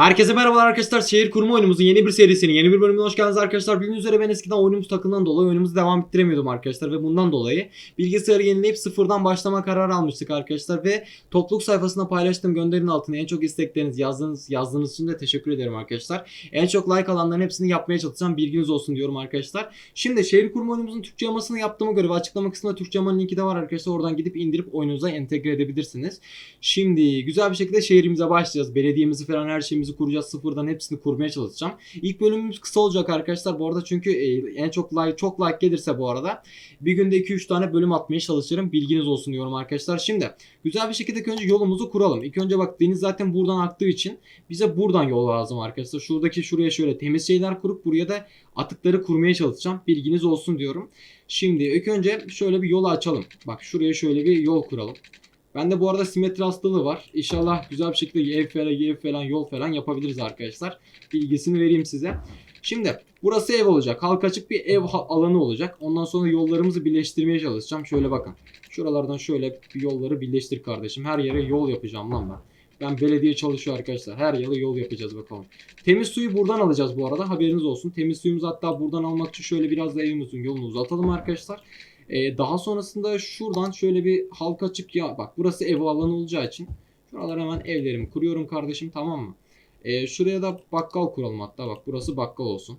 Herkese merhabalar arkadaşlar. Şehir kurma oyunumuzun yeni bir serisinin yeni bir bölümüne hoş geldiniz arkadaşlar. Bildiğiniz üzere ben eskiden oyunumuz takılan dolayı oyunumuzu devam ettiremiyordum arkadaşlar ve bundan dolayı bilgisayarı yenileyip sıfırdan başlama kararı almıştık arkadaşlar ve topluluk sayfasına paylaştığım gönderin altına en çok istekleriniz yazdığınız yazdığınız için de teşekkür ederim arkadaşlar. En çok like alanların hepsini yapmaya çalışacağım. Bilginiz olsun diyorum arkadaşlar. Şimdi şehir kurma oyunumuzun Türkçe yamasını yaptığıma göre ve açıklama kısmında Türkçe yamanın linki de var arkadaşlar. Oradan gidip indirip oyununuza entegre edebilirsiniz. Şimdi güzel bir şekilde şehrimize başlayacağız. Belediyemizi falan her şeyimizi kuracağız. Sıfırdan hepsini kurmaya çalışacağım. İlk bölümümüz kısa olacak arkadaşlar. Bu arada çünkü e, en çok like çok like gelirse bu arada bir günde 2-3 tane bölüm atmaya çalışırım. Bilginiz olsun diyorum arkadaşlar. Şimdi güzel bir şekilde önce yolumuzu kuralım. İlk önce bak deniz zaten buradan aktığı için bize buradan yol lazım arkadaşlar. Şuradaki şuraya şöyle temiz şeyler kurup buraya da atıkları kurmaya çalışacağım. Bilginiz olsun diyorum. Şimdi ilk önce şöyle bir yolu açalım. Bak şuraya şöyle bir yol kuralım. Bende bu arada simetri hastalığı var. İnşallah güzel bir şekilde ev falan, ev falan, yol falan yapabiliriz arkadaşlar. Bilgisini vereyim size. Şimdi burası ev olacak. Halka açık bir ev alanı olacak. Ondan sonra yollarımızı birleştirmeye çalışacağım. Şöyle bakın. Şuralardan şöyle yolları birleştir kardeşim. Her yere yol yapacağım lan ben. Ben belediye çalışıyor arkadaşlar. Her yere yol yapacağız bakalım. Temiz suyu buradan alacağız bu arada. Haberiniz olsun. Temiz suyumuzu hatta buradan almak için şöyle biraz da evimizin yolunu uzatalım arkadaşlar. Ee, daha sonrasında şuradan şöyle bir halka açık ya bak burası ev alanı olacağı için şuralara hemen evlerimi kuruyorum kardeşim tamam mı? Ee, şuraya da bakkal kuralım hatta bak burası bakkal olsun.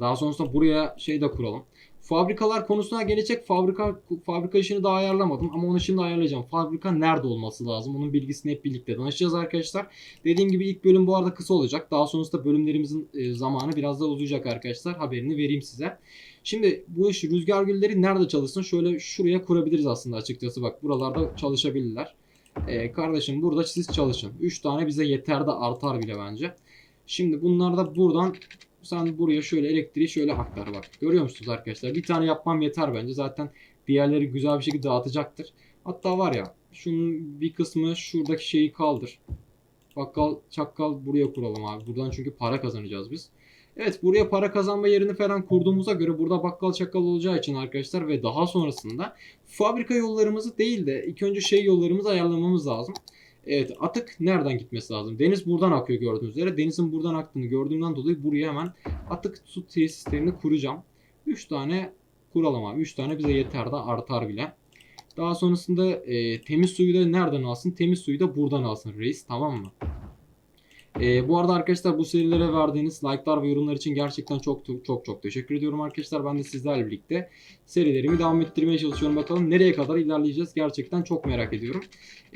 Daha sonrasında buraya şey de kuralım. Fabrikalar konusuna gelecek. Fabrika fabrika işini daha ayarlamadım ama onu şimdi ayarlayacağım. Fabrika nerede olması lazım? Onun bilgisini hep birlikte danışacağız arkadaşlar. Dediğim gibi ilk bölüm bu arada kısa olacak. Daha sonrasında bölümlerimizin e, zamanı biraz daha uzayacak arkadaşlar. Haberini vereyim size. Şimdi bu iş rüzgar gülleri nerede çalışsın? Şöyle şuraya kurabiliriz aslında açıkçası. Bak buralarda çalışabilirler. Ee, kardeşim burada siz çalışın. 3 tane bize yeter de artar bile bence. Şimdi bunlar da buradan sen buraya şöyle elektriği şöyle aktar bak. Görüyor musunuz arkadaşlar? Bir tane yapmam yeter bence. Zaten diğerleri güzel bir şekilde dağıtacaktır. Hatta var ya şunun bir kısmı şuradaki şeyi kaldır. Bakkal çakkal buraya kuralım abi. Buradan çünkü para kazanacağız biz. Evet buraya para kazanma yerini falan kurduğumuza göre burada bakkal çakkal olacağı için arkadaşlar ve daha sonrasında fabrika yollarımızı değil de ilk önce şey yollarımızı ayarlamamız lazım. Evet atık nereden gitmesi lazım? Deniz buradan akıyor gördüğünüz üzere. Denizin buradan aktığını gördüğümden dolayı buraya hemen atık su tesislerini kuracağım. 3 tane kuralım abi. 3 tane bize yeter de artar bile. Daha sonrasında e, temiz suyu da nereden alsın? Temiz suyu da buradan alsın reis tamam mı? Ee, bu arada arkadaşlar bu serilere verdiğiniz like'lar ve yorumlar için gerçekten çok çok çok teşekkür ediyorum arkadaşlar. Ben de sizlerle birlikte serilerimi devam ettirmeye çalışıyorum. Bakalım nereye kadar ilerleyeceğiz gerçekten çok merak ediyorum.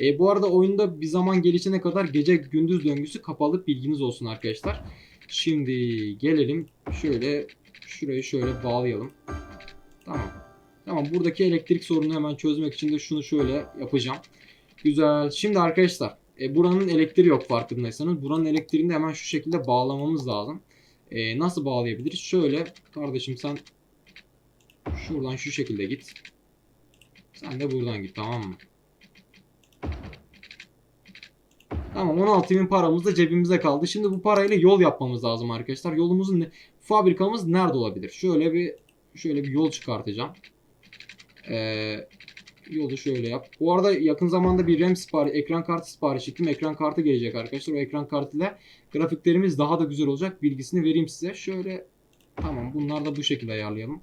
Ee, bu arada oyunda bir zaman gelişene kadar gece gündüz döngüsü kapalı bilginiz olsun arkadaşlar. Şimdi gelelim şöyle şurayı şöyle bağlayalım. Tamam. Tamam buradaki elektrik sorununu hemen çözmek için de şunu şöyle yapacağım. Güzel. Şimdi arkadaşlar e, buranın elektriği yok farkındaysanız. Buranın elektriğini de hemen şu şekilde bağlamamız lazım. E, nasıl bağlayabiliriz? Şöyle kardeşim sen şuradan şu şekilde git. Sen de buradan git tamam mı? Tamam 16 bin paramız da cebimize kaldı. Şimdi bu parayla yol yapmamız lazım arkadaşlar. Yolumuzun ne, fabrikamız nerede olabilir? Şöyle bir şöyle bir yol çıkartacağım. Eee yolu şöyle yap. Bu arada yakın zamanda bir RAM sipariş, ekran kartı sipariş ettim. Ekran kartı gelecek arkadaşlar. O ekran kartıyla grafiklerimiz daha da güzel olacak. Bilgisini vereyim size. Şöyle tamam bunlar da bu şekilde ayarlayalım.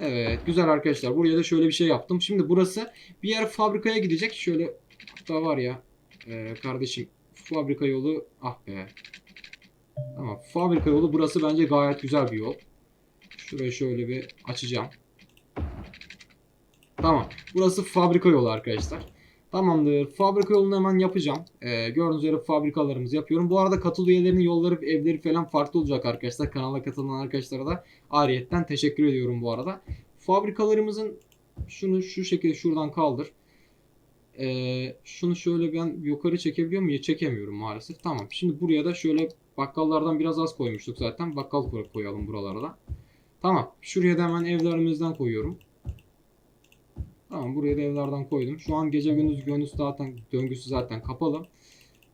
Evet güzel arkadaşlar. Buraya da şöyle bir şey yaptım. Şimdi burası bir yer fabrikaya gidecek. Şöyle hatta var ya e, kardeşim fabrika yolu ah be. Tamam fabrika yolu burası bence gayet güzel bir yol. Şurayı şöyle bir açacağım. Tamam. Burası fabrika yolu arkadaşlar. Tamamdır. Fabrika yolunu hemen yapacağım. Ee, gördüğünüz üzere fabrikalarımızı yapıyorum. Bu arada katıl üyelerinin yolları, evleri falan farklı olacak arkadaşlar. Kanala katılan arkadaşlara da ayrıyetten teşekkür ediyorum bu arada. Fabrikalarımızın şunu şu şekilde şuradan kaldır. Ee, şunu şöyle ben yukarı çekebiliyor muyum? Çekemiyorum maalesef. Tamam. Şimdi buraya da şöyle bakkallardan biraz az koymuştuk zaten. Bakkal koyalım buralara Tamam. Şuraya da hemen evlerimizden koyuyorum. Tamam buraya da evlerden koydum. Şu an gece gündüz gündüz zaten döngüsü zaten kapalı.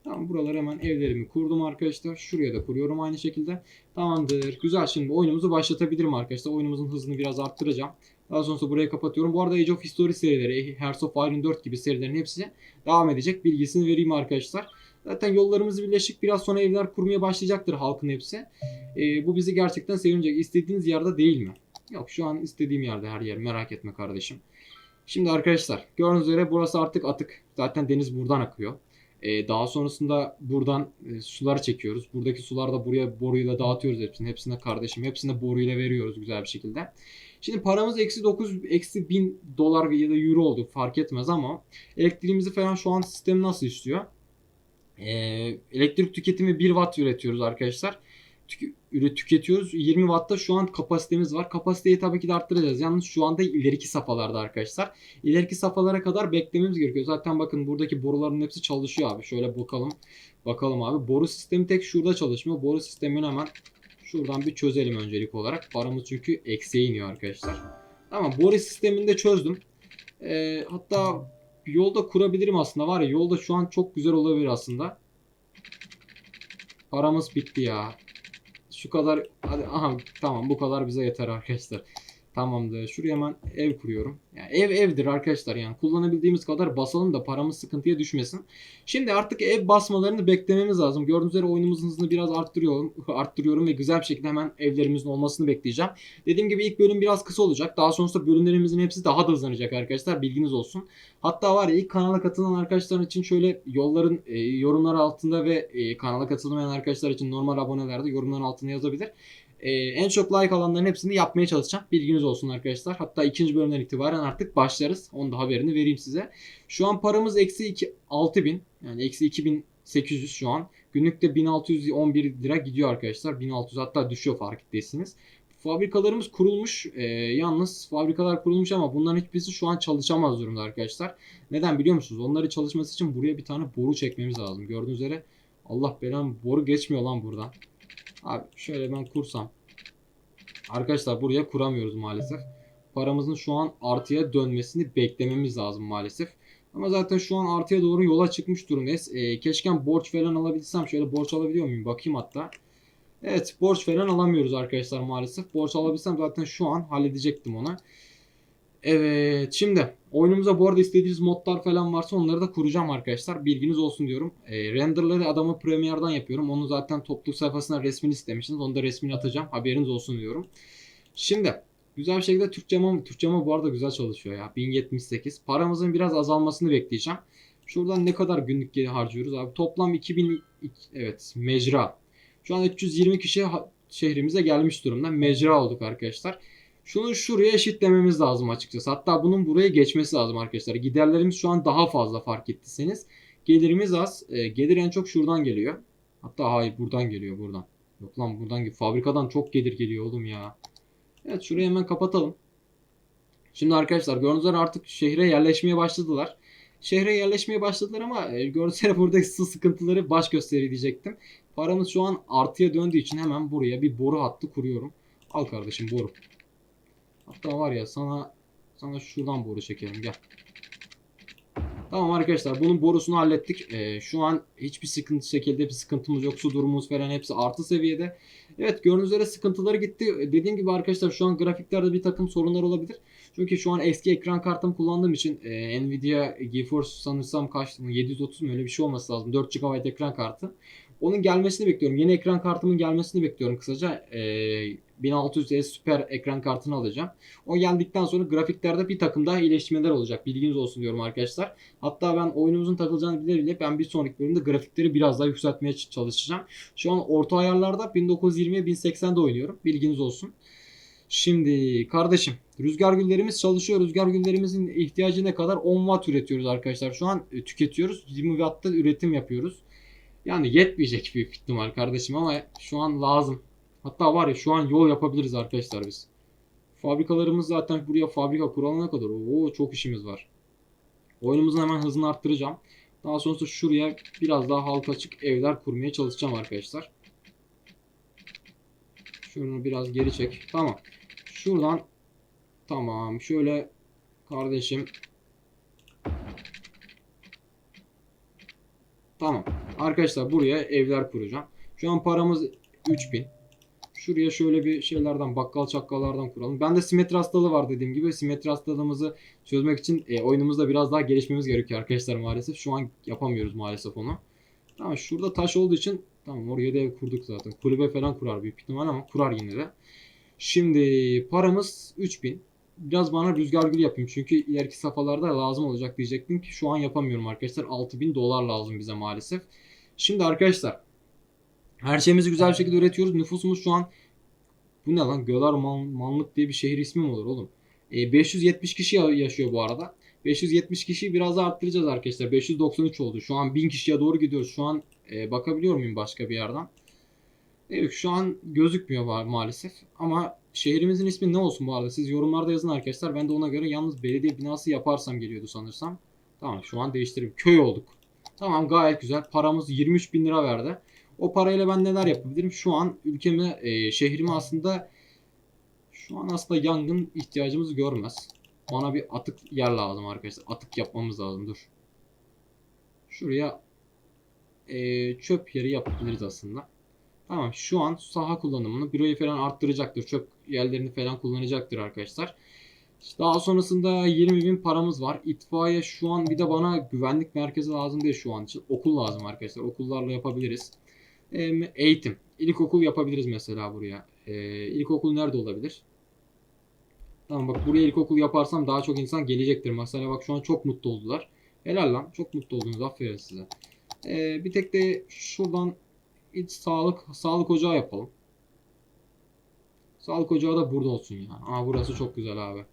Tamam buralara hemen evlerimi kurdum arkadaşlar. Şuraya da kuruyorum aynı şekilde. Tamamdır. Güzel şimdi oyunumuzu başlatabilirim arkadaşlar. Oyunumuzun hızını biraz arttıracağım. Daha sonrasında burayı kapatıyorum. Bu arada Age of History serileri, Hearts of Iron 4 gibi serilerin hepsi devam edecek. Bilgisini vereyim arkadaşlar. Zaten yollarımız birleşik biraz sonra evler kurmaya başlayacaktır halkın hepsi. E, bu bizi gerçekten sevinecek. İstediğiniz yerde değil mi? Yok şu an istediğim yerde her yer merak etme kardeşim. Şimdi arkadaşlar gördüğünüz üzere burası artık atık. Zaten deniz buradan akıyor. Ee, daha sonrasında buradan e, suları çekiyoruz. Buradaki sular da buraya boruyla dağıtıyoruz hepsini. Hepsine kardeşim hepsine boruyla veriyoruz güzel bir şekilde. Şimdi paramız eksi 9 eksi 1000 dolar ya da euro oldu fark etmez ama elektriğimizi falan şu an sistem nasıl işliyor? Ee, elektrik tüketimi 1 watt üretiyoruz arkadaşlar. Tük- üre- tüketiyoruz. 20 wattta şu an kapasitemiz var. Kapasiteyi tabii ki de arttıracağız. Yalnız şu anda ileriki safhalarda arkadaşlar. İleriki safhalara kadar beklememiz gerekiyor. Zaten bakın buradaki boruların hepsi çalışıyor abi. Şöyle bakalım. Bakalım abi. Boru sistemi tek şurada çalışmıyor. Boru sistemini hemen şuradan bir çözelim öncelik olarak. Paramız çünkü eksiye iniyor arkadaşlar. Tamam boru sistemini de çözdüm. Ee, hatta yolda kurabilirim aslında. Var ya yolda şu an çok güzel olabilir aslında. Paramız bitti ya. Şu kadar hadi aha tamam bu kadar bize yeter arkadaşlar. Tamamdır. Şuraya hemen ev kuruyorum. Yani ev evdir arkadaşlar yani kullanabildiğimiz kadar basalım da paramız sıkıntıya düşmesin. Şimdi artık ev basmalarını beklememiz lazım. Gördüğünüz üzere oyunumuzun hızını biraz arttırıyorum, arttırıyorum ve güzel bir şekilde hemen evlerimizin olmasını bekleyeceğim. Dediğim gibi ilk bölüm biraz kısa olacak. Daha sonrasında bölümlerimizin hepsi daha da hızlanacak arkadaşlar. Bilginiz olsun. Hatta var ya ilk kanala katılan arkadaşlar için şöyle yolların e, yorumlar altında ve e, kanala katılmayan arkadaşlar için normal abonelerde yorumların altına yazabilir. E, en çok like alanların hepsini yapmaya çalışacağım. Bilginiz olsun arkadaşlar. Hatta ikinci bölümden itibaren artık başlarız. Onun da haberini vereyim size. Şu an paramız eksi 2, 6000 yani eksi 2800 şu an. Günlükte 1611 lira gidiyor arkadaşlar. 1600 hatta düşüyor fark ettiyseniz. Fabrikalarımız kurulmuş. E, yalnız fabrikalar kurulmuş ama bunların hiçbirisi şu an çalışamaz durumda arkadaşlar. Neden biliyor musunuz? Onları çalışması için buraya bir tane boru çekmemiz lazım. Gördüğünüz üzere Allah belanı boru geçmiyor lan buradan. Abi şöyle ben kursam. Arkadaşlar buraya kuramıyoruz maalesef. Paramızın şu an artıya dönmesini beklememiz lazım maalesef. Ama zaten şu an artıya doğru yola çıkmış durumdayız. E, keşke borç falan alabilsem. Şöyle borç alabiliyor muyum? Bakayım hatta. Evet borç falan alamıyoruz arkadaşlar maalesef. Borç alabilsem zaten şu an halledecektim ona. Evet şimdi oyunumuza bu arada istediğiniz modlar falan varsa onları da kuracağım arkadaşlar. Bilginiz olsun diyorum. E, renderları adamı Premiere'dan yapıyorum. Onu zaten topluluk sayfasına resmini istemiştiniz. Onu da resmini atacağım. Haberiniz olsun diyorum. Şimdi güzel bir şekilde Türkçeme, Türkçeme bu arada güzel çalışıyor ya. 1078. Paramızın biraz azalmasını bekleyeceğim. Şuradan ne kadar günlük geri harcıyoruz abi? Toplam 2000 evet mecra. Şu an 320 kişi şehrimize gelmiş durumda. Mecra olduk arkadaşlar. Şunu şuraya eşitlememiz lazım açıkçası. Hatta bunun buraya geçmesi lazım arkadaşlar. Giderlerimiz şu an daha fazla fark ettiyseniz. Gelirimiz az. E, gelir en çok şuradan geliyor. Hatta hayır buradan geliyor buradan. Yok lan buradan. Fabrikadan çok gelir geliyor oğlum ya. Evet şurayı hemen kapatalım. Şimdi arkadaşlar gördüğünüz üzere artık şehre yerleşmeye başladılar. Şehre yerleşmeye başladılar ama e, gördüğünüz üzere buradaki su sıkıntıları baş gösteri diyecektim. Paramız şu an artıya döndüğü için hemen buraya bir boru hattı kuruyorum. Al kardeşim boru. Hatta var ya sana sana şuradan boru çekelim gel. Tamam arkadaşlar bunun borusunu hallettik. Ee, şu an hiçbir sıkıntı şekilde bir sıkıntımız yok. Su durumumuz falan hepsi artı seviyede. Evet gördüğünüz üzere sıkıntıları gitti. Dediğim gibi arkadaşlar şu an grafiklerde bir takım sorunlar olabilir. Çünkü şu an eski ekran kartımı kullandığım için e, Nvidia GeForce sanırsam kaç 730 mu öyle bir şey olması lazım. 4 GB ekran kartı. Onun gelmesini bekliyorum. Yeni ekran kartımın gelmesini bekliyorum kısaca. E, 1600S süper ekran kartını alacağım. O geldikten sonra grafiklerde bir takım daha iyileştirmeler olacak. Bilginiz olsun diyorum arkadaşlar. Hatta ben oyunumuzun takılacağını bile bile ben bir sonraki bölümde grafikleri biraz daha yükseltmeye çalışacağım. Şu an orta ayarlarda 1920'ye 1080'de oynuyorum. Bilginiz olsun. Şimdi kardeşim rüzgar güllerimiz çalışıyor. Rüzgar güllerimizin ihtiyacı ne kadar? 10 watt üretiyoruz arkadaşlar. Şu an e, tüketiyoruz. 20 wattta üretim yapıyoruz. Yani yetmeyecek büyük ihtimal kardeşim ama şu an lazım. Hatta var ya şu an yol yapabiliriz arkadaşlar biz. Fabrikalarımız zaten buraya fabrika kuralana kadar o çok işimiz var. Oyunumuzun hemen hızını arttıracağım. Daha sonrasında şuraya biraz daha halka açık evler kurmaya çalışacağım arkadaşlar. Şunu biraz geri çek. Tamam. Şuradan tamam. Şöyle kardeşim. Tamam. Arkadaşlar buraya evler kuracağım. Şu an paramız 3000. Şuraya şöyle bir şeylerden bakkal çakkallardan kuralım. Ben de simetri hastalığı var dediğim gibi. Simetri hastalığımızı çözmek için e, oyunumuzda biraz daha gelişmemiz gerekiyor arkadaşlar maalesef. Şu an yapamıyoruz maalesef onu. Tamam şurada taş olduğu için tamam oraya da ev kurduk zaten. Kulübe falan kurar büyük ihtimal ama kurar yine de. Şimdi paramız 3000. Biraz bana rüzgar gülü yapayım çünkü ileriki safhalarda lazım olacak diyecektim ki şu an yapamıyorum arkadaşlar. 6000 dolar lazım bize maalesef. Şimdi arkadaşlar her şeyimizi güzel bir şekilde üretiyoruz. Nüfusumuz şu an bu ne lan? Gölar Man- Manlık diye bir şehir ismi mi olur oğlum? E, 570 kişi ya- yaşıyor bu arada. 570 kişiyi biraz arttıracağız arkadaşlar. 593 oldu. Şu an 1000 kişiye doğru gidiyoruz. Şu an e, bakabiliyor muyum başka bir yerden? Evet şu an gözükmüyor ma- maalesef. Ama şehrimizin ismi ne olsun bu arada? Siz yorumlarda yazın arkadaşlar. Ben de ona göre yalnız belediye binası yaparsam geliyordu sanırsam. Tamam şu an değiştireyim. Köy olduk. Tamam gayet güzel. Paramız 23 bin lira verdi. O parayla ben neler yapabilirim? Şu an ülkemi, e, şehrimi aslında şu an aslında yangın ihtiyacımız görmez. Bana bir atık yer lazım arkadaşlar. Atık yapmamız lazım. Dur. Şuraya e, çöp yeri yapabiliriz aslında. Tamam şu an saha kullanımını büroyu falan arttıracaktır. Çöp yerlerini falan kullanacaktır arkadaşlar. Daha sonrasında 20 bin paramız var. İtfaiye şu an bir de bana güvenlik merkezi lazım değil şu an için. Okul lazım arkadaşlar. Okullarla yapabiliriz. Eğitim. İlkokul yapabiliriz mesela buraya. Ee, ilkokul nerede olabilir? Tamam bak buraya ilkokul yaparsam daha çok insan gelecektir. Mesela bak şu an çok mutlu oldular. Helal lan. Çok mutlu oldunuz. Aferin size. Ee, bir tek de şuradan iç sağlık sağlık ocağı yapalım. Sağlık ocağı da burada olsun ya. Aa burası çok güzel abi.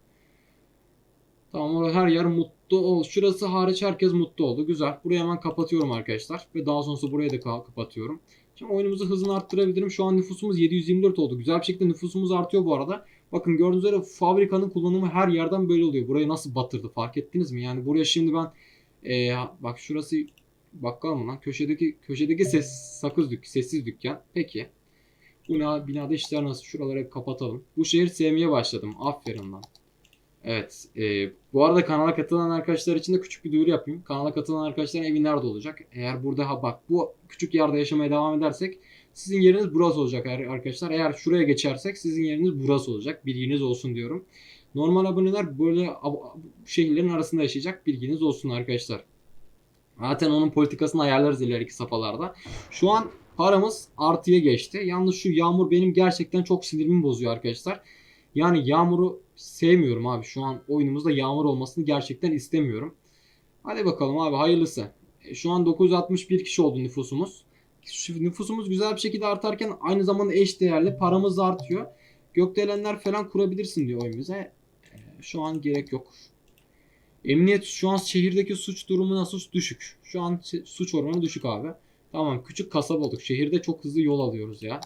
Tamam orada her yer mutlu ol. Şurası hariç herkes mutlu oldu. Güzel. Burayı hemen kapatıyorum arkadaşlar. Ve daha sonrası burayı da ka- kapatıyorum. Şimdi oyunumuzu hızını arttırabilirim. Şu an nüfusumuz 724 oldu. Güzel bir şekilde nüfusumuz artıyor bu arada. Bakın gördüğünüz üzere fabrikanın kullanımı her yerden böyle oluyor. Burayı nasıl batırdı fark ettiniz mi? Yani buraya şimdi ben ee, bak şurası bakkal mı lan? Köşedeki köşedeki ses sakız dük sessiz dükkan. Peki. Bu bina, binada işler nasıl? Şuraları hep kapatalım. Bu şehir sevmeye başladım. Aferin lan. Evet. e, bu arada kanala katılan arkadaşlar için de küçük bir duyuru yapayım. Kanala katılan arkadaşların evi nerede olacak? Eğer burada ha bak bu küçük yerde yaşamaya devam edersek sizin yeriniz burası olacak ar- arkadaşlar. Eğer şuraya geçersek sizin yeriniz burası olacak. Bilginiz olsun diyorum. Normal aboneler böyle ab- şehirlerin arasında yaşayacak. Bilginiz olsun arkadaşlar. Zaten onun politikasını ayarlarız ileriki safhalarda. Şu an paramız artıya geçti. Yalnız şu yağmur benim gerçekten çok sinirimi bozuyor arkadaşlar. Yani yağmuru sevmiyorum abi. Şu an oyunumuzda yağmur olmasını gerçekten istemiyorum. Hadi bakalım abi hayırlısı. E, Şu an 961 kişi oldu nüfusumuz. Nüfusumuz güzel bir şekilde artarken aynı zamanda eş değerli paramız da artıyor. Gökdelenler falan kurabilirsin diyor oyun bize. Şu an gerek yok. Emniyet şu an şehirdeki suç durumu nasıl düşük. Şu an suç oranı düşük abi. Tamam küçük kasaba olduk. Şehirde çok hızlı yol alıyoruz ya.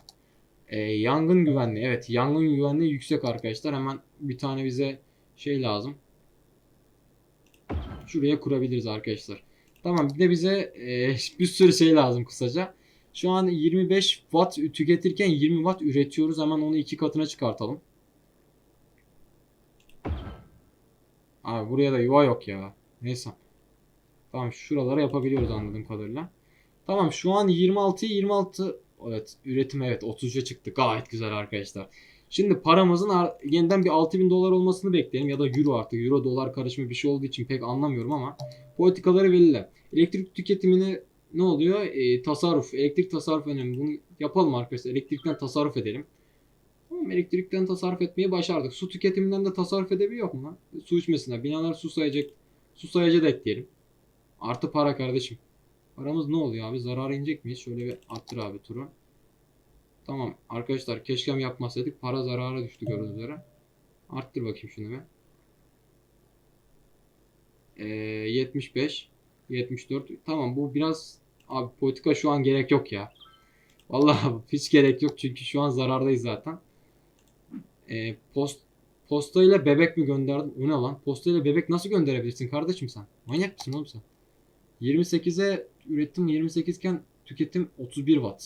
Ee, yangın güvenliği. Evet yangın güvenliği yüksek arkadaşlar. Hemen bir tane bize şey lazım. Şuraya kurabiliriz arkadaşlar. Tamam bir de bize e, bir sürü şey lazım kısaca. Şu an 25 watt tüketirken 20 watt üretiyoruz. Hemen onu iki katına çıkartalım. Abi buraya da yuva yok ya. Neyse. Tamam şuralara yapabiliyoruz anladığım kadarıyla. Tamam şu an 26'ya 26 evet üretim evet 33'e çıktı. Gayet güzel arkadaşlar. Şimdi paramızın ar- yeniden bir 6000 dolar olmasını bekleyelim ya da euro artık euro dolar karışımı bir şey olduğu için pek anlamıyorum ama politikaları belli. Elektrik tüketimini ne oluyor? E, tasarruf. Elektrik tasarruf önemli. Bunu yapalım arkadaşlar. Elektrikten tasarruf edelim. Tamam elektrikten tasarruf etmeyi başardık. Su tüketiminden de tasarruf edebiliyor mu? Su içmesinler. Binalar su sayacak. Su sayacı da ekleyelim. Artı para kardeşim. Paramız ne oluyor abi? Zarara inecek miyiz? Şöyle bir arttır abi turu. Tamam arkadaşlar keşkem yapmasaydık. Para zarara düştü gördüğünüz üzere. Arttır bakayım şunu bir. Ee, 75 74 Tamam bu biraz abi politika şu an gerek yok ya. Vallahi hiç gerek yok çünkü şu an zarardayız zaten. Ee, post postayla bebek mi gönderdin? O ne lan? Postayla bebek nasıl gönderebilirsin kardeşim sen? Manyak mısın oğlum sen? 28'e üretim 28 iken tüketim 31 watt.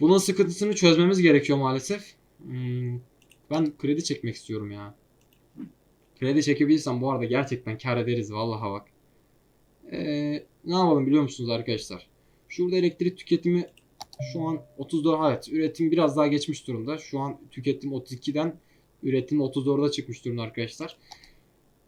Bunun sıkıntısını çözmemiz gerekiyor maalesef. Hmm, ben kredi çekmek istiyorum ya. Kredi çekebilirsem bu arada gerçekten kar ederiz vallahi bak. Ee, ne yapalım biliyor musunuz arkadaşlar? Şurada elektrik tüketimi şu an 34 evet üretim biraz daha geçmiş durumda. Şu an tüketim 32'den üretim 34'e çıkmış durumda arkadaşlar.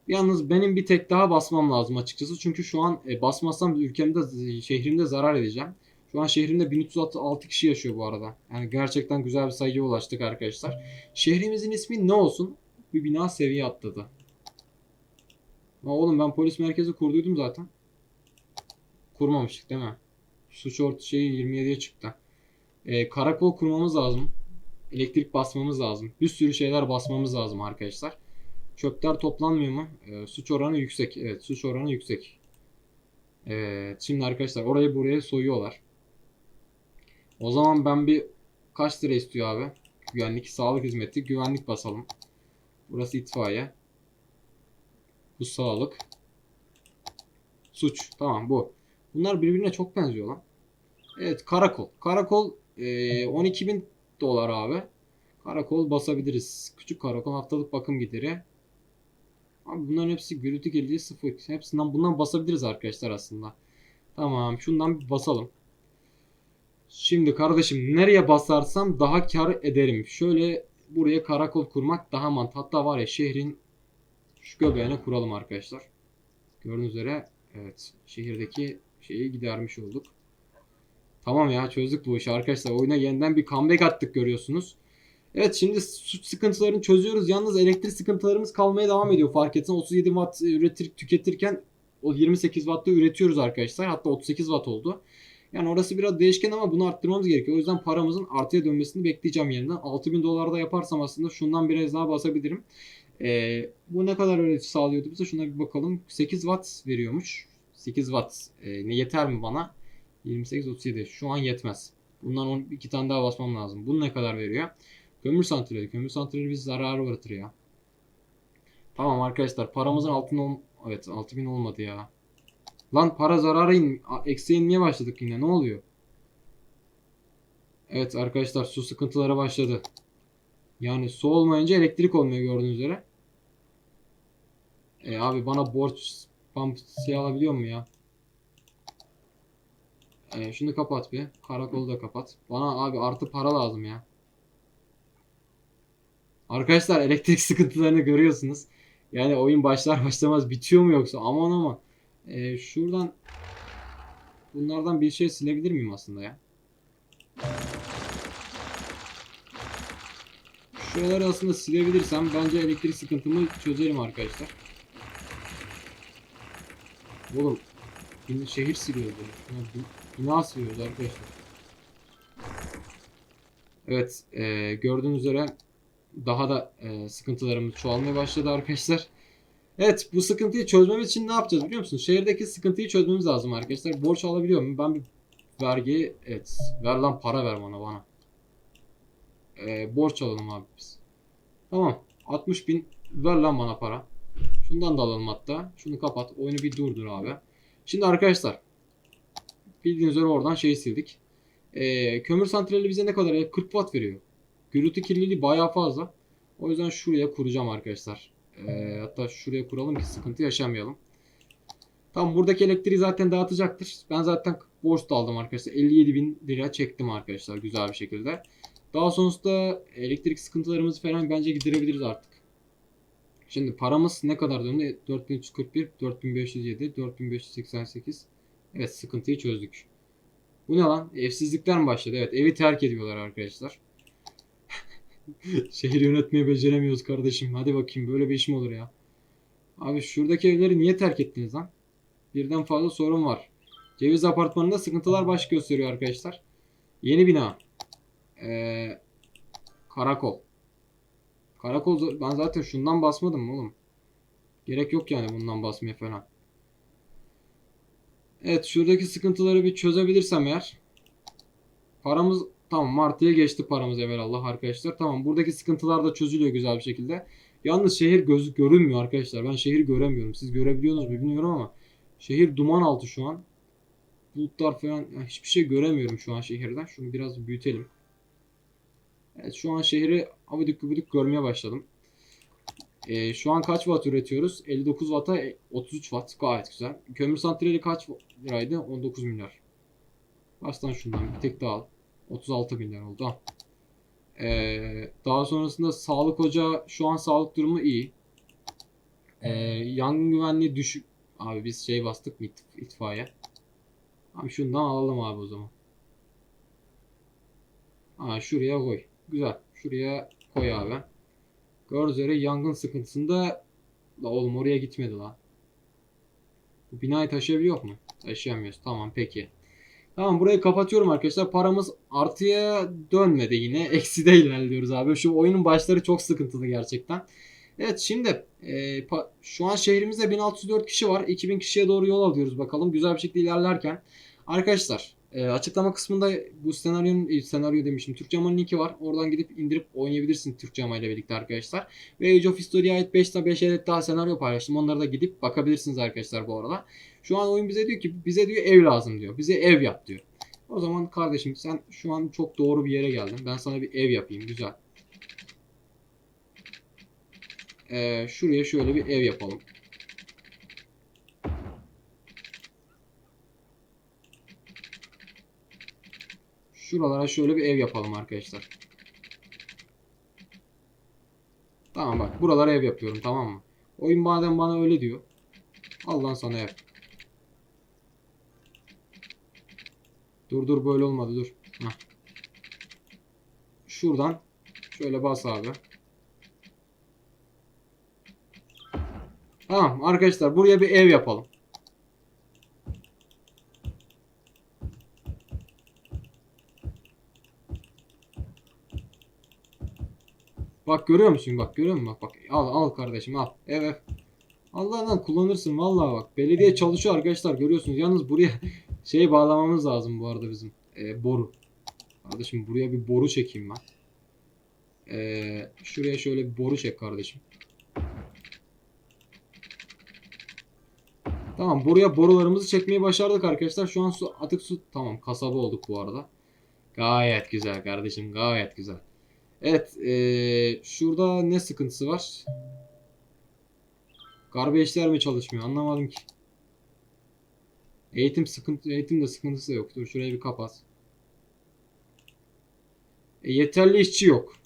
Yalnız benim bir tek daha basmam lazım açıkçası. Çünkü şu an e, basmazsam ülkemde, şehrimde zarar edeceğim. Şu an şehrimde 1306 kişi yaşıyor bu arada. Yani gerçekten güzel bir sayıya ulaştık arkadaşlar. Şehrimizin ismi ne olsun? Bir bina seviye atladı. Aa, oğlum ben polis merkezi kurduydum zaten. Kurmamıştık değil mi? Suç ort şeyi 27'ye çıktı. Ee, karakol kurmamız lazım. Elektrik basmamız lazım. Bir sürü şeyler basmamız lazım arkadaşlar. Çöpler toplanmıyor mu? Ee, suç oranı yüksek. Evet suç oranı yüksek. Evet şimdi arkadaşlar orayı buraya soyuyorlar. O zaman ben bir kaç lira istiyor abi? Güvenlik, sağlık hizmeti, güvenlik basalım. Burası itfaiye. Bu sağlık. Suç. Tamam bu. Bunlar birbirine çok benziyor lan. Evet karakol. Karakol eee 12 bin dolar abi. Karakol basabiliriz. Küçük karakol haftalık bakım gideri. Abi bunların hepsi gürültü geldiği sıfır. Hepsinden bundan basabiliriz arkadaşlar aslında. Tamam şundan bir basalım. Şimdi kardeşim nereye basarsam daha kar ederim. Şöyle buraya karakol kurmak daha mantıklı. Hatta var ya şehrin şu göbeğine kuralım arkadaşlar. Gördüğünüz üzere evet şehirdeki şeyi gidermiş olduk. Tamam ya çözdük bu işi arkadaşlar. Oyuna yeniden bir comeback attık görüyorsunuz. Evet şimdi suç sıkıntılarını çözüyoruz. Yalnız elektrik sıkıntılarımız kalmaya devam ediyor. Fark etsin 37 watt üretir, tüketirken o 28 wattta üretiyoruz arkadaşlar. Hatta 38 watt oldu. Yani orası biraz değişken ama bunu arttırmamız gerekiyor. O yüzden paramızın artıya dönmesini bekleyeceğim yeniden. 6000 dolar da yaparsam aslında şundan biraz daha basabilirim. Ee, bu ne kadar üretici sağlıyordu bize? Şuna bir bakalım. 8 watt veriyormuş. 8 watt. Ee, ne yeter mi bana? 28 37. Şu an yetmez. Bundan 10, iki tane daha basmam lazım. Bu ne kadar veriyor? Kömür santrali. Kömür santrali biz zararı uğratır ya. Tamam arkadaşlar paramızın altında ol Evet 6000 olmadı ya. Lan para zarara in eksiye inmeye başladık yine ne oluyor? Evet arkadaşlar su sıkıntıları başladı. Yani su olmayınca elektrik olmuyor gördüğünüz üzere. E abi bana borç pump şey alabiliyor mu ya? E, şunu kapat bir. Karakolu da kapat. Bana abi artı para lazım ya. Arkadaşlar elektrik sıkıntılarını görüyorsunuz. Yani oyun başlar başlamaz bitiyor mu yoksa aman ama. E, şuradan bunlardan bir şey silebilir miyim aslında ya? Şuraları aslında silebilirsem bence elektrik sıkıntımı çözerim arkadaşlar. Oğlum bin- şehir siliyoruz. ya. Ya, bin- Bina siliyoruz arkadaşlar. Evet e, gördüğünüz üzere daha da e, sıkıntılarımız çoğalmaya başladı arkadaşlar. Evet bu sıkıntıyı çözmemiz için ne yapacağız biliyor musunuz? Şehirdeki sıkıntıyı çözmemiz lazım arkadaşlar. Borç alabiliyor muyum? Ben bir vergi evet ver lan para ver bana bana. Ee, borç alalım abi biz. Tamam 60 bin ver lan bana para. Şundan da alalım hatta. Şunu kapat. Oyunu bir durdur abi. Şimdi arkadaşlar bildiğiniz üzere oradan şeyi sildik. Ee, kömür santrali bize ne kadar? 40 watt veriyor. Gürültü kirliliği bayağı fazla. O yüzden şuraya kuracağım arkadaşlar. Ee, hatta şuraya kuralım ki sıkıntı yaşamayalım. Tamam buradaki elektriği zaten dağıtacaktır. Ben zaten borç da aldım arkadaşlar. 57 bin lira çektim arkadaşlar güzel bir şekilde. Daha sonrasında elektrik sıkıntılarımızı falan bence giderebiliriz artık. Şimdi paramız ne kadar döndü? 4341, 4507, 4588. Evet sıkıntıyı çözdük. Bu ne lan? Evsizlikler mi başladı? Evet evi terk ediyorlar arkadaşlar. Şehir yönetmeyi beceremiyoruz kardeşim. Hadi bakayım böyle bir iş mi olur ya? Abi şuradaki evleri niye terk ettiniz lan? Birden fazla sorun var. Ceviz apartmanında sıkıntılar baş gösteriyor arkadaşlar. Yeni bina. Ee, karakol. Karakol ben zaten şundan basmadım oğlum? Gerek yok yani bundan basmaya falan. Evet şuradaki sıkıntıları bir çözebilirsem eğer. Paramız tamam Martı'ya geçti paramız evvelallah arkadaşlar. Tamam buradaki sıkıntılar da çözülüyor güzel bir şekilde. Yalnız şehir gözü görünmüyor arkadaşlar. Ben şehir göremiyorum. Siz görebiliyorsunuz mu bilmiyorum ama. Şehir duman altı şu an. Bulutlar falan ya hiçbir şey göremiyorum şu an şehirden. Şunu biraz büyütelim. Evet şu an şehri abidik gubidik görmeye başladım. Ee, şu an kaç watt üretiyoruz? 59 watt'a 33 watt gayet güzel. Kömür santrali kaç liraydı? 19 milyar. Baştan şundan bir tek daha al. 36 milyar oldu. Ee, daha sonrasında sağlık ocağı şu an sağlık durumu iyi. Ee, yangın güvenliği düşük. Abi biz şey bastık mı itf- itfaiye. Abi şundan alalım abi o zaman. Aa şuraya koy. Güzel. Şuraya koy abi. Gördüğünüz üzere yangın sıkıntısında La oğlum oraya gitmedi lan. Bu binayı taşıyabiliyor mu? Taşıyamıyoruz. Tamam peki. Tamam burayı kapatıyorum arkadaşlar. Paramız artıya dönmedi yine. Ekside ilerliyoruz abi. Şu oyunun başları çok sıkıntılı gerçekten. Evet şimdi e, şu an şehrimizde 1604 kişi var. 2000 kişiye doğru yol alıyoruz bakalım. Güzel bir şekilde ilerlerken. Arkadaşlar e, açıklama kısmında bu senaryonun e, senaryo demişim. Türkçe Aman'ın linki var. Oradan gidip indirip oynayabilirsin Türkçe ile birlikte arkadaşlar. Ve Age of History'e ait 5 ile 5 adet daha senaryo paylaştım. Onlara da gidip bakabilirsiniz arkadaşlar bu arada. Şu an oyun bize diyor ki bize diyor ev lazım diyor. Bize ev yap diyor. O zaman kardeşim sen şu an çok doğru bir yere geldin. Ben sana bir ev yapayım. Güzel. Ee, şuraya şöyle bir ev yapalım. Şuralara şöyle bir ev yapalım arkadaşlar. Tamam bak buralara ev yapıyorum tamam mı? Oyun madem bana öyle diyor. Al sana ev. Dur dur böyle olmadı dur. Heh. Şuradan şöyle bas abi. Tamam arkadaşlar buraya bir ev yapalım. Bak görüyor musun? Bak görüyor musun? Bak bak. Al al kardeşim al. Ev ev. Allah'tan kullanırsın vallahi bak. Belediye çalışıyor arkadaşlar görüyorsunuz. Yalnız buraya şey bağlamamız lazım bu arada bizim. Ee, boru. Kardeşim buraya bir boru çekeyim ben. Ee, şuraya şöyle bir boru çek kardeşim. Tamam buraya borularımızı çekmeyi başardık arkadaşlar. Şu an su atık su tamam kasaba olduk bu arada. Gayet güzel kardeşim gayet güzel. Evet ee, şurada ne sıkıntısı var? Garbage'ler mi çalışmıyor anlamadım ki. Eğitim sıkıntı eğitim de sıkıntısı yok. Dur şurayı bir kapat. E, yeterli işçi yok.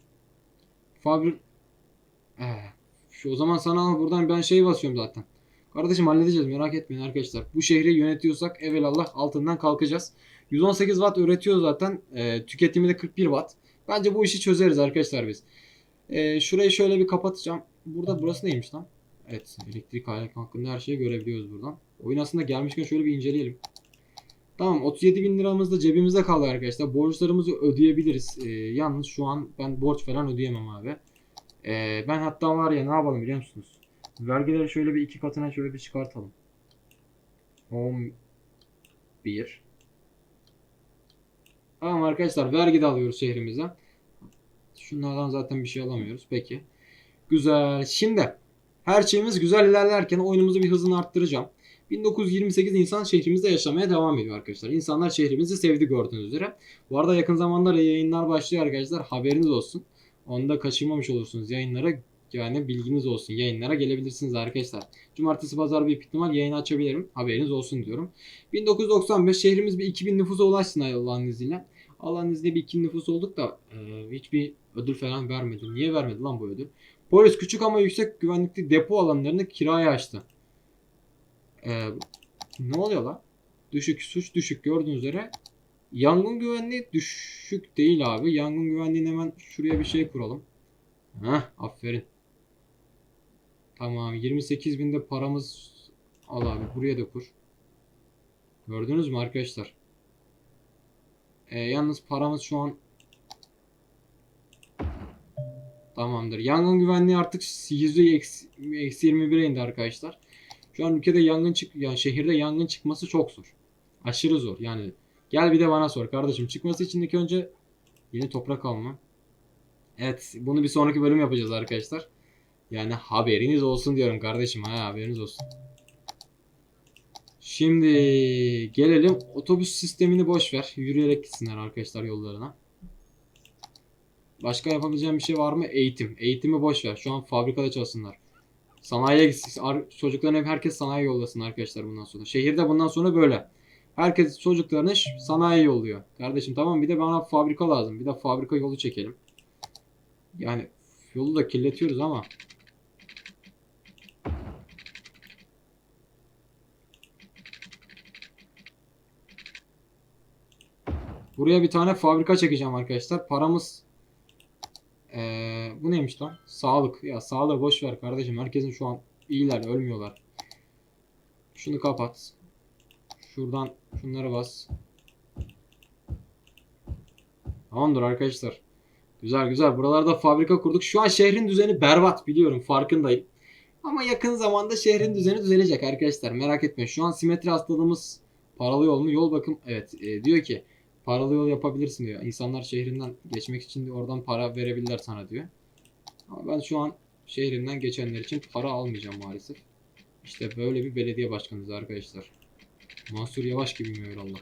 Fabrik ee, şu o zaman sana buradan ben şey basıyorum zaten. Kardeşim halledeceğiz merak etmeyin arkadaşlar. Bu şehri yönetiyorsak evelallah altından kalkacağız. 118 watt üretiyor zaten. E, tüketimi de 41 watt. Bence bu işi çözeriz arkadaşlar biz. E, şurayı şöyle bir kapatacağım. Burada burası neymiş lan? Evet elektrik alet hakkında her şeyi görebiliyoruz buradan. Oyun aslında gelmişken şöyle bir inceleyelim. Tamam 37 bin liramız da cebimizde kaldı arkadaşlar. Borçlarımızı ödeyebiliriz. E, yalnız şu an ben borç falan ödeyemem abi. E, ben hatta var ya ne yapalım biliyor musunuz? Vergileri şöyle bir iki katına şöyle bir çıkartalım. 11 Tamam arkadaşlar vergi de alıyoruz şehrimizden. Şunlardan zaten bir şey alamıyoruz. Peki. Güzel. Şimdi her şeyimiz güzel ilerlerken oyunumuzu bir hızını arttıracağım. 1928 insan şehrimizde yaşamaya devam ediyor arkadaşlar. İnsanlar şehrimizi sevdi gördüğünüz üzere. Bu arada yakın zamanda yayınlar başlıyor arkadaşlar. Haberiniz olsun. Onu da kaçırmamış olursunuz yayınlara. Yani bilginiz olsun. Yayınlara gelebilirsiniz arkadaşlar. Cumartesi pazar bir ihtimal yayın açabilirim. Haberiniz olsun diyorum. 1995 şehrimiz bir 2000 nüfusa ulaşsın Allah'ın izniyle. Allah'ın izniyle bir 2000 nüfus olduk da e, hiçbir ödül falan vermedi. Niye vermedi lan bu ödül? Polis küçük ama yüksek güvenlikli depo alanlarını kiraya açtı. E, ne oluyor lan? Düşük suç düşük gördüğünüz üzere. Yangın güvenliği düşük değil abi. Yangın güvenliğini hemen şuraya bir şey kuralım. Heh aferin. Tamam 28 binde paramız al abi buraya da kur. Gördünüz mü arkadaşlar? Ee, yalnız paramız şu an Tamamdır. Yangın güvenliği artık yüzde eksi, eksi 21'e indi arkadaşlar. Şu an ülkede yangın çık yani şehirde yangın çıkması çok zor. Aşırı zor. Yani gel bir de bana sor kardeşim. Çıkması için ilk önce yeni toprak alma. Evet, bunu bir sonraki bölüm yapacağız arkadaşlar. Yani haberiniz olsun diyorum kardeşim. Ha haberiniz olsun. Şimdi gelelim otobüs sistemini boş ver. Yürüyerek gitsinler arkadaşlar yollarına. Başka yapabileceğim bir şey var mı? Eğitim. Eğitimi boş ver. Şu an fabrikada çalışsınlar. Sanayiye gitsin. Ar- Çocuklarını hep herkes sanayi yollasın arkadaşlar bundan sonra. Şehirde bundan sonra böyle. Herkes çocuklarını sanayi yolluyor. Kardeşim tamam bir de bana fabrika lazım. Bir de fabrika yolu çekelim. Yani yolu da kirletiyoruz ama. Buraya bir tane fabrika çekeceğim arkadaşlar. Paramız ee, bu neymiş lan? Sağlık. Ya sağlığı boş ver kardeşim. Herkesin şu an iyiler, ölmüyorlar. Şunu kapat. Şuradan şunları bas. Tamamdır arkadaşlar. Güzel güzel. Buralarda fabrika kurduk. Şu an şehrin düzeni berbat biliyorum. Farkındayım. Ama yakın zamanda şehrin düzeni düzelecek arkadaşlar. Merak etmeyin. Şu an simetri hastalığımız paralı yol mu? Yol bakım. Evet. e, diyor ki paralı yol yapabilirsin diyor. İnsanlar şehrinden geçmek için de oradan para verebilirler sana diyor. Ama ben şu an şehrimden geçenler için para almayacağım maalesef. İşte böyle bir belediye başkanıyız arkadaşlar. Mansur Yavaş gibi mi Allah?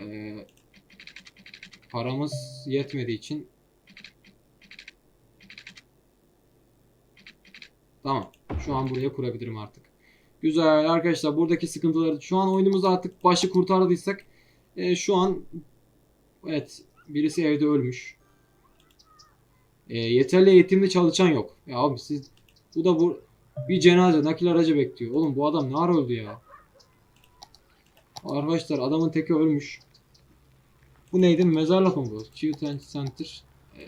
Ee, paramız yetmediği için Tamam. Şu an buraya kurabilirim artık. Güzel arkadaşlar buradaki sıkıntıları şu an oyunumuzda artık başı kurtardıysak e, şu an evet birisi evde ölmüş. E, yeterli eğitimli çalışan yok. Ya abi siz bu da bu bir cenaze nakil aracı bekliyor. Oğlum bu adam ne ara öldü ya? Arkadaşlar adamın teki ölmüş. Bu neydi? Mezarlık mı bu? Children's Center. E,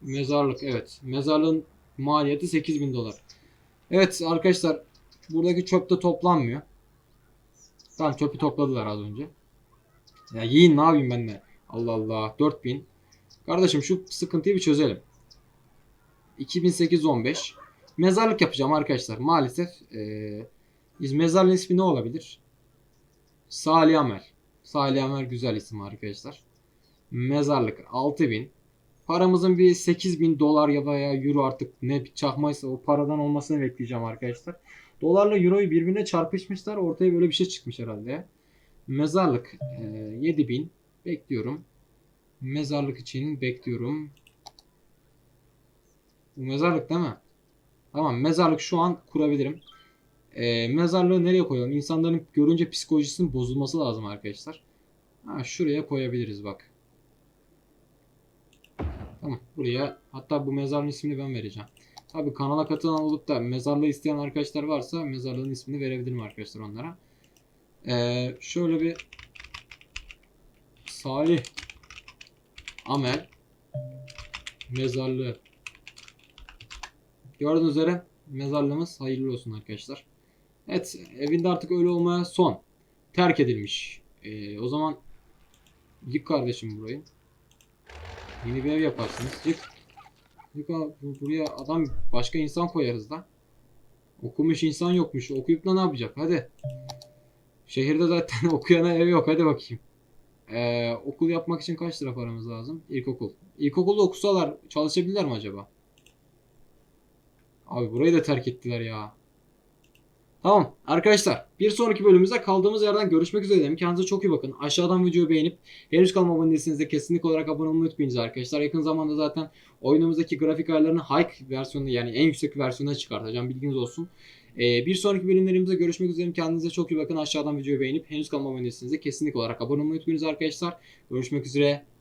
mezarlık evet. Mezarlığın maliyeti 8000 dolar. Evet arkadaşlar buradaki çöp de toplanmıyor. Tamam çöpü topladılar az önce. Ya yiyin ne yapayım ben de. Allah Allah 4000. Kardeşim şu sıkıntıyı bir çözelim. 2815. Mezarlık yapacağım arkadaşlar. Maalesef eee mezarlığın ismi ne olabilir? Salih Amel. Salih Amel güzel isim arkadaşlar. Mezarlık 6000. Paramızın bir 8000 dolar ya veya euro artık ne çakmaysa o paradan olmasını bekleyeceğim arkadaşlar. Dolarla euroyu birbirine çarpışmışlar. Ortaya böyle bir şey çıkmış herhalde. Mezarlık e, 7000 bekliyorum. Mezarlık için bekliyorum. Bu mezarlık değil mi? Tamam mezarlık şu an kurabilirim. E, mezarlığı nereye koyalım? İnsanların görünce psikolojisinin bozulması lazım arkadaşlar. Ha, şuraya koyabiliriz bak. Tamam buraya hatta bu mezarlığın ismini ben vereceğim. Tabi kanala katılan olup da mezarlığı isteyen arkadaşlar varsa mezarlığın ismini verebilirim arkadaşlar onlara. Ee, şöyle bir Salih Amel mezarlığı Gördüğünüz üzere mezarlığımız hayırlı olsun arkadaşlar. Evet evinde artık öyle olmaya son. Terk edilmiş. Ee, o zaman yık kardeşim burayı. Yeni bir ev yaparsınız. Yık. Bu- buraya adam başka insan koyarız da. Okumuş insan yokmuş. Okuyup da ne yapacak? Hadi. Şehirde zaten okuyana ev yok. Hadi bakayım. Ee, okul yapmak için kaç lira paramız lazım? İlkokul. İlkokulda okusalar çalışabilirler mi acaba? Abi burayı da terk ettiler ya. Tamam arkadaşlar bir sonraki bölümümüzde kaldığımız yerden görüşmek üzere diyelim. Kendinize çok iyi bakın. Aşağıdan videoyu beğenip henüz kanalıma abone değilseniz de kesinlikle olarak abone olmayı unutmayınız arkadaşlar. Yakın zamanda zaten oyunumuzdaki grafik ayarlarını high versiyonunda yani en yüksek versiyonuna çıkartacağım bilginiz olsun. Ee, bir sonraki bölümlerimizde görüşmek üzere. Kendinize çok iyi bakın. Aşağıdan videoyu beğenip henüz kanalıma abone değilseniz de kesinlikle olarak abone olmayı unutmayınız arkadaşlar. Görüşmek üzere.